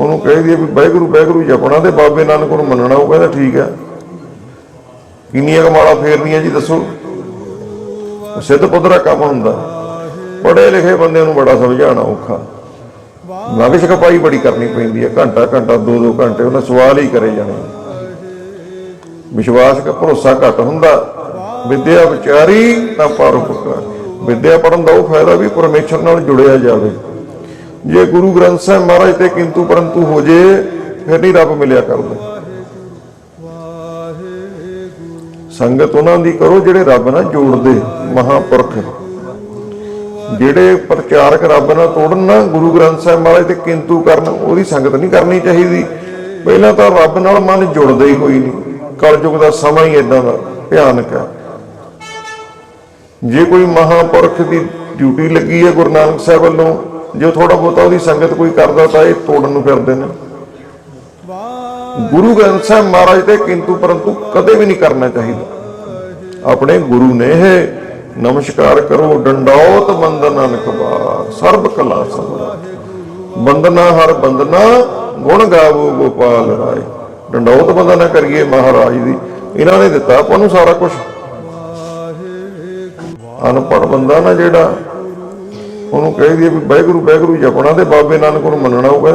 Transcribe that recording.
ਉਹਨੂੰ ਕਹਿ ਦਈਏ ਵੀ ਵਾਹਿਗੁਰੂ ਵਾਹਿਗੁਰੂ ਜਪਣਾ ਤੇ ਬਾਬੇ ਨਾਨਕ ਨੂੰ ਮੰਨਣਾ, ਉਹ ਕਹਿੰਦਾ ਠੀਕ ਹੈ। ਕਿੰਨੀਆਂ ਕਮਾਲਾ ਫੇਰਨੀਆਂ ਜੀ ਦੱਸੋ। ਸਿੱਧ ਪੁੱਤਰਾ ਕੰਮ ਹੁੰਦਾ। ਪੜ੍ਹੇ ਲਿਖੇ ਬੰਦੇ ਨੂੰ ਬੜਾ ਸਮਝਾਉਣਾ ਔਖਾ। ਨਗਸ਼ ਕਪਾਈ ਬੜੀ ਕਰਨੀ ਪੈਂਦੀ ਹੈ। ਘੰਟਾ ਘੰਟਾ, ਦੋ ਦੋ ਘੰਟੇ ਉਹਨਾਂ ਸਵਾਲ ਹੀ ਕਰੇ ਜਾਣੇ। ਵਿਸ਼ਵਾਸ ਦਾ ਭਰੋਸਾ ਘੱਟ ਹੁੰਦਾ। ਵਿਦਿਆ ਵਿਚਾਰੀ ਨਾ ਪਰਉਪਕਾਰ ਵਿਦਿਆ ਪੜਨ ਦਾ ਉਹ ਫਾਇਦਾ ਵੀ ਪਰਮੇਸ਼ਰ ਨਾਲ ਜੁੜਿਆ ਜਾਵੇ। ਜੇ ਗੁਰੂ ਗ੍ਰੰਥ ਸਾਹਿਬ ਮਹਾਰਾਜ ਤੇ ਕਿੰਤੂ ਪਰੰਤੂ ਹੋ ਜੇ, ਫਿਰ ਨਹੀਂ ਰੱਬ ਮਿਲਿਆ ਕਰਦਾ। ਸੰਗਤ ਉਹਨਾਂ ਦੀ ਕਰੋ ਜਿਹੜੇ ਰੱਬ ਨਾਲ ਜੋੜਦੇ, ਮਹਾਪੁਰਖ। ਜਿਹੜੇ ਪ੍ਰਚਾਰਕ ਰੱਬ ਨਾਲ ਤੋੜਨ ਨਾ, ਗੁਰੂ ਗ੍ਰੰਥ ਸਾਹਿਬ ਮਹਾਰਾਜ ਤੇ ਕਿੰਤੂ ਕਰਨ, ਉਹਦੀ ਸੰਗਤ ਨਹੀਂ ਕਰਨੀ ਚਾਹੀਦੀ। ਪਹਿਲਾਂ ਤਾਂ ਰੱਬ ਨਾਲ ਮਨ ਜੁੜਦਾ ਹੀ ਕੋਈ ਨਹੀਂ। ਕਲਯੁਗ ਦਾ ਸਮਾਂ ਹੀ ਇਦਾਂ ਦਾ, ਭਿਆਨਕ ਹੈ। ਜੇ ਕੋਈ ਮਹਾਪੁਰਖ ਦੀ ਡਿਊਟੀ ਲੱਗੀ ਹੈ ਗੁਰੂ ਨਾਨਕ ਸਾਹਿਬ ਵੱਲੋਂ ਜੇ ਥੋੜਾ ਬਹੁਤਾ ਉਹਦੀ ਸੰਗਤ ਕੋਈ ਕਰਦਾ ਤਾਂ ਇਹ ਤੋੜਨ ਨੂੰ ਫਿਰਦੇ ਨੇ। ਗੁਰੂ ਗ੍ਰੰਥ ਸਾਹਿਬ ਮਹਾਰਾਜ ਤੇ ਕਿੰਤੂ ਪਰੰਤੂ ਕਦੇ ਵੀ ਨਹੀਂ ਕਰਨਾ ਚਾਹੀਦਾ। ਆਪਣੇ ਗੁਰੂ ਨੇ ਇਹ ਨਮਸਕਾਰ ਕਰੋ, ਡੰਡੌਤ ਬੰਦਨਾ ਨਕਬਾਰ ਸਰਬ ਕਲਾ ਸਮਰਾ ਬੰਦਨਾ ਹਰ ਬੰਦਨਾ, ਗੁਣ ਗਾਵੋ ਗੋਪਾਲ ਰਾਏ। ਡੰਡੌਤ ਬੰਦਨਾ ਕਰੀਏ ਮਹਾਰਾਜ ਦੀ, ਇਹਨਾਂ ਨੇ ਦਿੱਤਾ ਆਪਾਂ ਨੂੰ ਸਾਰਾ ਕੁਝ ਅਨਪੜ੍ਹ ਬੰਦਾ ਨਾ ਜਿਹੜਾ ਉਹਨੂੰ ਕਹਿ ਦਈਏ ਵੀ ਵਾਹਿਗੁਰੂ ਵਾਹਿਗੁਰੂ ਜਪਣਾ ਤੇ ਬਾਬੇ ਨਾਨਕ ਨੂੰ ਮੰਨਣਾ ਉਹ ਕਹਿੰਦਾ